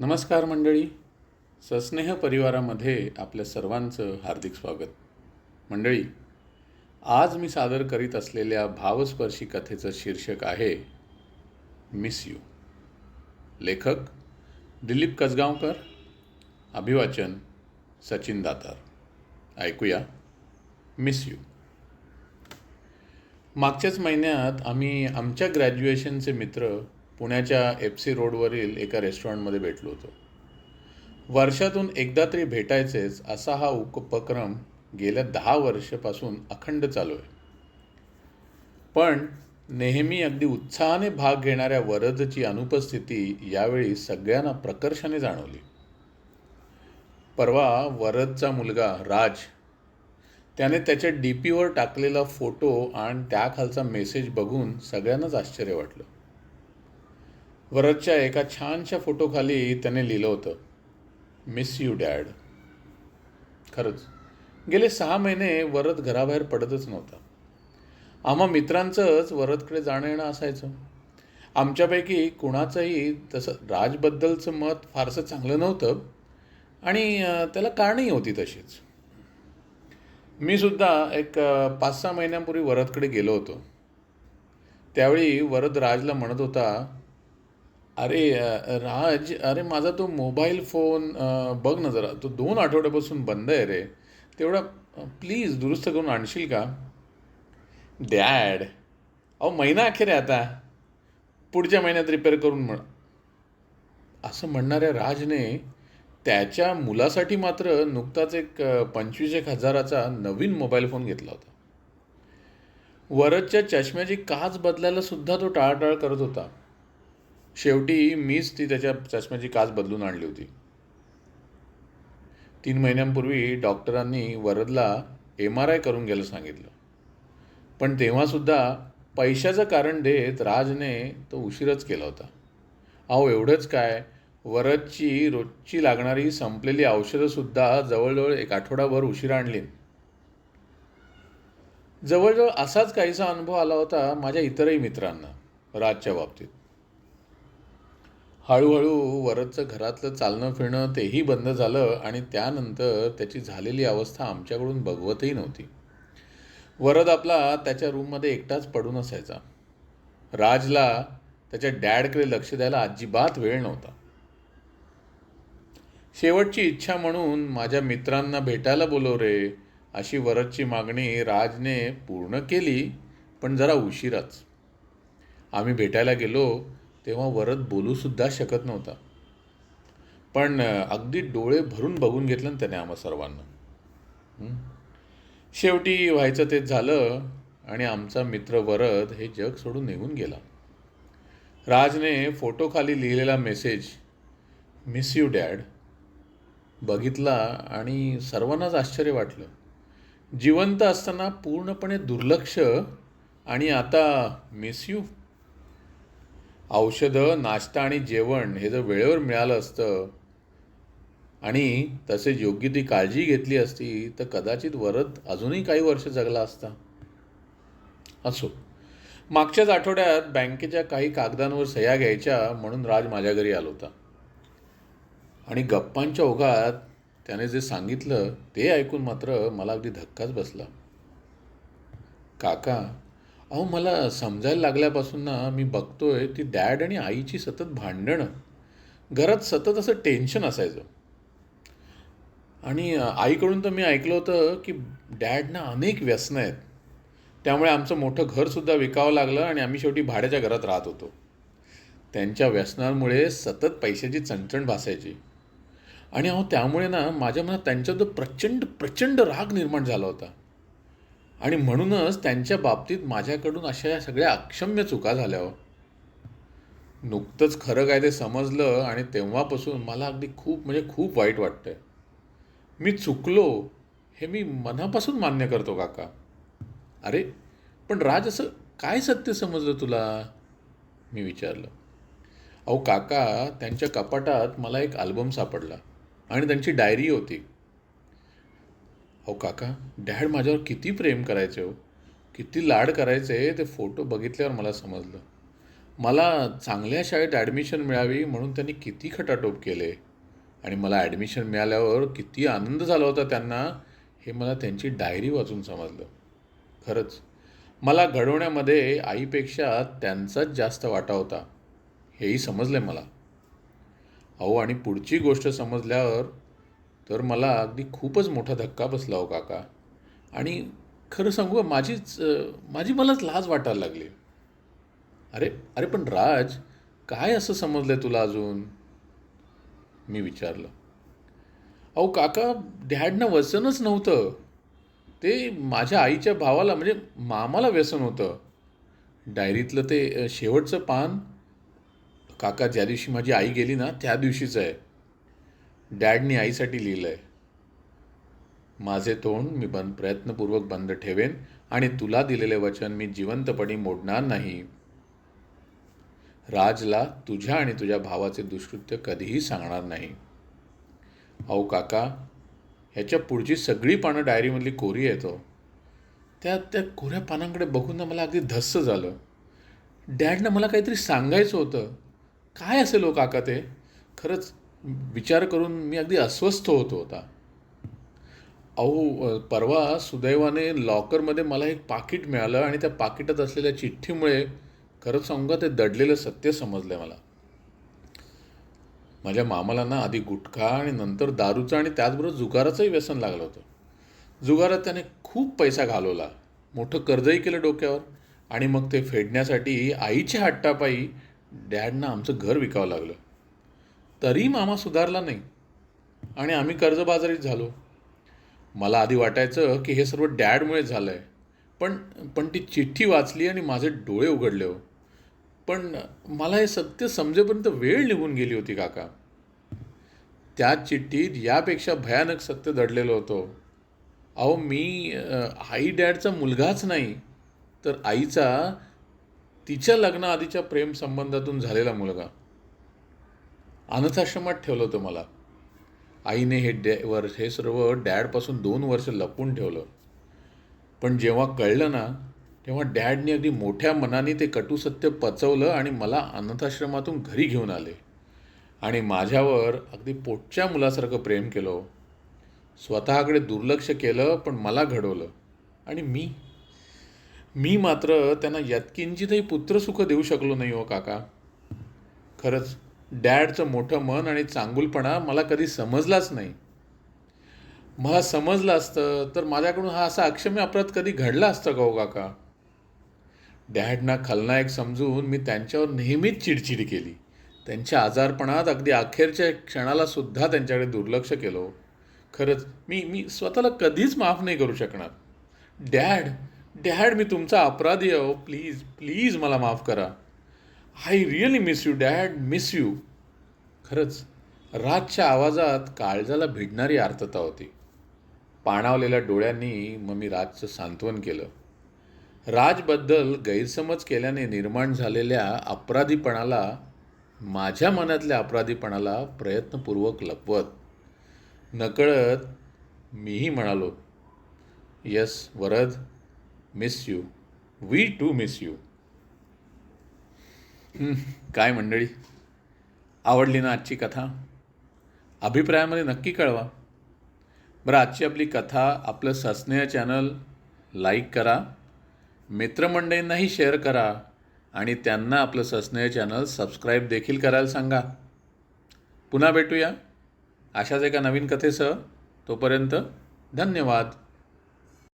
नमस्कार मंडळी. सस्नेह परिवारामध्ये आपल्या सर्वांचं हार्दिक स्वागत. मंडळी आज मी सादर करीत असलेल्या भावस्पर्शी कथेचं शीर्षक आहे मिस यू लेखक दिलीप कसगावकर. अभिवाचन सचिन दातार. ऐकूया मिस यू मागच्याच महिन्यात आम्ही आमच्या ग्रॅज्युएशनचे मित्र पुण्याच्या एफ सी रोडवरील एका रेस्टॉरंटमध्ये भेटलो होतो. वर्षातून एकदा तरी भेटायचेच असा हा उपक्रम गेल्या दहा वर्षापासून अखंड चालू आहे. पण नेहमी अगदी उत्साहाने भाग घेणाऱ्या वरदची अनुपस्थिती यावेळी सगळ्यांना प्रकर्षाने जाणवली. परवा वरदचा मुलगा राज त्याने त्याच्या डी पीवर टाकलेला फोटो आणि त्याखालचा मेसेज बघून सगळ्यांनाच आश्चर्य वाटलं. वरदच्या एका छानशा फोटोखाली त्याने लिहिलं होतं. मिस यू डॅड खरंच गेले सहा महिने वरद घराबाहेर पडतच नव्हता. आम्हा मित्रांचंच वरदकडे जाणं येणं असायचं. आमच्यापैकी कुणाचंही तसं राजबद्दलचं मत फारसं चांगलं नव्हतं आणि त्याला कारणही होती तशीच. मी सुद्धा एक पाच सहा महिन्यांपूर्वी वरदकडे गेलो होतो. त्यावेळी वरद राजला म्हणत होता अरे राज अरे माझा तो मोबाईल फोन बघ ना जरा. तो दोन आठवड्यापासून बंद आहे रे. तेवढा प्लीज दुरुस्त करून आणशील का? डॅड अहो महिना अखेर आहे आता. पुढच्या महिन्यात रिपेअर करून म्हण. असं म्हणणाऱ्या राजने त्याच्या मुलासाठी मात्र नुकताच एक पंचवीस एक हजाराचा नवीन मोबाईल फोन घेतला होता. वरदच्या चष्म्याची काच बदलायला सुद्धा तो टाळाटाळ करत होता. शेवटी मीच ती त्याच्या चष्म्याची काच बदलून आणली होती. तीन महिन्यांपूर्वी डॉक्टरांनी वरदला एम आर आय करून घ्यायला सांगितलं. पण तेव्हासुद्धा पैशाचं कारण देत राजने तो उशीरच केला होता. अहो एवढंच काय? वरदची रोजची लागणारी संपलेली औषधंसुद्धा जवळजवळ एक आठवडाभर उशिरा आणली. जवळजवळ असाच काहीसा अनुभव आला होता माझ्या इतरही मित्रांना राजच्या बाबतीत. हळूहळू वरदचं घरातलं चालणं फिरणं तेही बंद झालं आणि त्यानंतर त्याची झालेली अवस्था आमच्याकडून बघवतही नव्हती. वरद आपला त्याच्या रूममध्ये एकटाच पडून असायचा. राजला त्याच्या डॅडकडे लक्ष द्यायला अजिबात वेळ नव्हता. शेवटची इच्छा म्हणून माझ्या मित्रांना भेटायला बोलव रे अशी वरदची मागणी राजने पूर्ण केली पण जरा उशिराच. आम्ही भेटायला गेलो तेव्हा वरद बोलूसुद्धा शकत नव्हता. पण अगदी डोळे भरून बघून घेतलं ना त्याने आम्हा सर्वांना. शेवटी व्हायचं तेच झालं आणि आमचा मित्र वरद हे जग सोडून निघून गेला. राजने फोटोखाली लिहिलेला मेसेज मिस यू डॅड बघितला आणि सर्वांनाच आश्चर्य वाटलं. जिवंत असताना पूर्णपणे दुर्लक्ष आणि आता मिस यू औषधं नाश्ता आणि जेवण हे जर वेळेवर मिळालं असतं आणि तसेच योग्य ती काळजी घेतली असती तर कदाचित वरद अजूनही काही वर्ष जगला असता. असो. मागच्याच आठवड्यात बँकेच्या काही कागदांवर सह्या घ्यायच्या म्हणून राज माझ्या घरी आला होता. आणि गप्पांच्या ओघात त्याने जे सांगितलं ते ऐकून मात्र मला अगदी धक्काच बसला. काका अहो मला समजायला लागल्यापासून ना मी बघतोय ती डॅड आणि आईची सतत भांडणं. घरात सतत असं टेन्शन असायचं. आणि आईकडून तर मी ऐकलं होतं की डॅडना अनेक व्यसनं आहेत. त्यामुळे आमचं मोठं घरसुद्धा विकावं लागलं आणि आम्ही शेवटी भाड्याच्या घरात राहत होतो. त्यांच्या व्यसनांमुळे सतत पैशाची चणचण भासायची. आणि अहो त्यामुळे ना माझ्या मनात त्यांच्याबद्दल प्रचंड प्रचंड राग निर्माण झाला होता. आणि म्हणूनच त्यांच्या बाबतीत माझ्याकडून अशा या सगळ्या अक्षम्य चुका झाल्या हो. नुकतंच खरं काय ते समजलं आणि तेव्हापासून मला अगदी खूप म्हणजे खूप वाईट वाटतंय. मी चुकलो हे मी मनापासून मान्य करतो काका. अरे पण राज असं काय सत्य समजलं तुला? मी विचारलं. अहो काका त्यांच्या कपाटात मला एक आल्बम सापडला आणि त्यांची डायरी होती. अहो काका. डॅड माझ्यावर किती प्रेम करायचे हो. किती लाड करायचे ते फोटो बघितल्यावर मला समजलं. मला चांगल्या शाळेत ॲडमिशन मिळावी म्हणून त्यांनी किती खटाटोप केले. आणि मला ॲडमिशन मिळाल्यावर किती आनंद झाला होता त्यांना हे मला त्यांची डायरी वाचून समजलं. खरंच मला घडवण्यामध्ये आईपेक्षा त्यांचाच जास्त वाटा होता. हेही समजलं मला. अहो आणि पुढची गोष्ट समजल्यावर तर मला अगदी खूपच मोठा धक्का बसला हो काका. आणि खरं सांगू माझीच माझी मलाच लाज वाटायला लागली. अरे अरे पण राज काय असं समजलं आहे तुला अजून? मी विचारलं. अहो काका डॅडनं व्यसनच नव्हतं. ते माझ्या आईच्या भावाला म्हणजे मामाला व्यसन होतं. डायरीतलं ते शेवटचं पान काका ज्या दिवशी माझी आई गेली ना त्या दिवशीच आहे. डॅडनी आईसाठी लिहिलं आहे माझे तोंड मी बंद प्रयत्नपूर्वक बंद ठेवेन आणि तुला दिलेले वचन मी जिवंतपणी मोडणार नाही. राजला तुझ्या आणि तुझ्या भावाचे दुष्कृत्य कधीही सांगणार नाही. अहो काका ह्याच्या पुढची सगळी पानं डायरीमधली कोरी येतो हो. त्या त्या कोऱ्या पानांकडे बघून ना मला अगदी धस्स झालं. डॅडनं मला काहीतरी सांगायचं होतं. काय असेल हो काका ते? खरंच विचार करून मी अगदी अस्वस्थ होतो होता. अहो परवा सुदैवाने लॉकरमध्ये मला एक पाकिट मिळालं आणि त्या पाकिटात असलेल्या चिठ्ठीमुळे खरंच सांगू का ते दडलेलं सत्य समजलं मला. माझ्या मामाला ना आधी गुटखा आणि नंतर दारूचं आणि त्याचबरोबर जुगाराचंही व्यसन लागलं होतं. जुगारात त्याने खूप पैसा घालवला. मोठं कर्जही केलं डोक्यावर आणि मग ते फेडण्यासाठी आईच्या हट्टापायी डॅडनं आमचं घर विकावं लागलं. तरी मामा सुधारला नाही. आणि आम्ही कर्जबाजारीत झालो. मला आधी वाटायचं की हे सर्व डॅडमुळे झालं आहे पण पण ती चिठ्ठी वाचली आणि माझे डोळे उघडले हो. पण मला हे सत्य समजेपर्यंत वेळ निघून गेली होती काका. त्या चिठ्ठीत यापेक्षा भयानक सत्य दडलेलं होतं. अहो मी आई डॅडचा मुलगाच नाही तर आईचा तिच्या लग्नाआधीच्या प्रेमसंबंधातून झालेला मुलगा. अनाथाश्रमात ठेवलं होतं मला. आईने हे डॅ वर हे सर्व डॅडपासून दोन वर्ष लपून ठेवलं. पण जेव्हा कळलं ना तेव्हा डॅडने अगदी मोठ्या मनाने ते कटू सत्य पचवलं आणि मला अनाथाश्रमातून घरी घेऊन आले. आणि माझ्यावर अगदी पोटच्या मुलासारखं प्रेम केलं. स्वतःकडे दुर्लक्ष केलं पण मला घडवलं. आणि मी मी मात्र त्यांना यत्किंचितही पुत्रसुख देऊ शकलो नाही हो काका. खरंच डॅडचं मोठं मन आणि चांगुलपणा मला कधी समजलाच नाही. मला समजलं असतं तर माझ्याकडून हा असा अक्षम्य अपराध कधी घडला असता का हो काका? डॅडना खलनायक समजून मी त्यांच्यावर नेहमीच चिडचिड केली. त्यांच्या आजारपणात अगदी अखेरच्या क्षणाला सुद्धा त्यांच्याकडे दुर्लक्ष केलं हो. खरंच मी मी स्वतःला कधीच माफ नाही करू शकणार. डॅड डॅड मी तुमचा अपराधी आहो प्लीज प्लीज मला माफ करा. I really miss you dad miss you खरंच राजच्या आवाजात काळजाला भिडणारी आर्तता होती. पाणावलेल्या डोळ्यांनी मग मी राजचं सांत्वन केलं. राजबद्दल गैरसमज केल्याने निर्माण झालेल्या अपराधीपणाला माझ्या मनातल्या अपराधीपणाला प्रयत्नपूर्वक लपवत. नकळत मीही म्हणालो yes Varad miss you we too miss you काय मंडळी? आवडली ना आजची कथा? अभिप्रायामध्ये नक्की कळवा. बरं आजची आपली कथा आपलं सस्नेह चॅनल लाईक करा. मित्रमंडळींनाही शेअर करा आणि त्यांना आपलं सस्नेह चॅनल सबस्क्राईब देखील करायला सांगा. पुन्हा भेटूया अशाच एका नवीन कथेसह. तोपर्यंत धन्यवाद.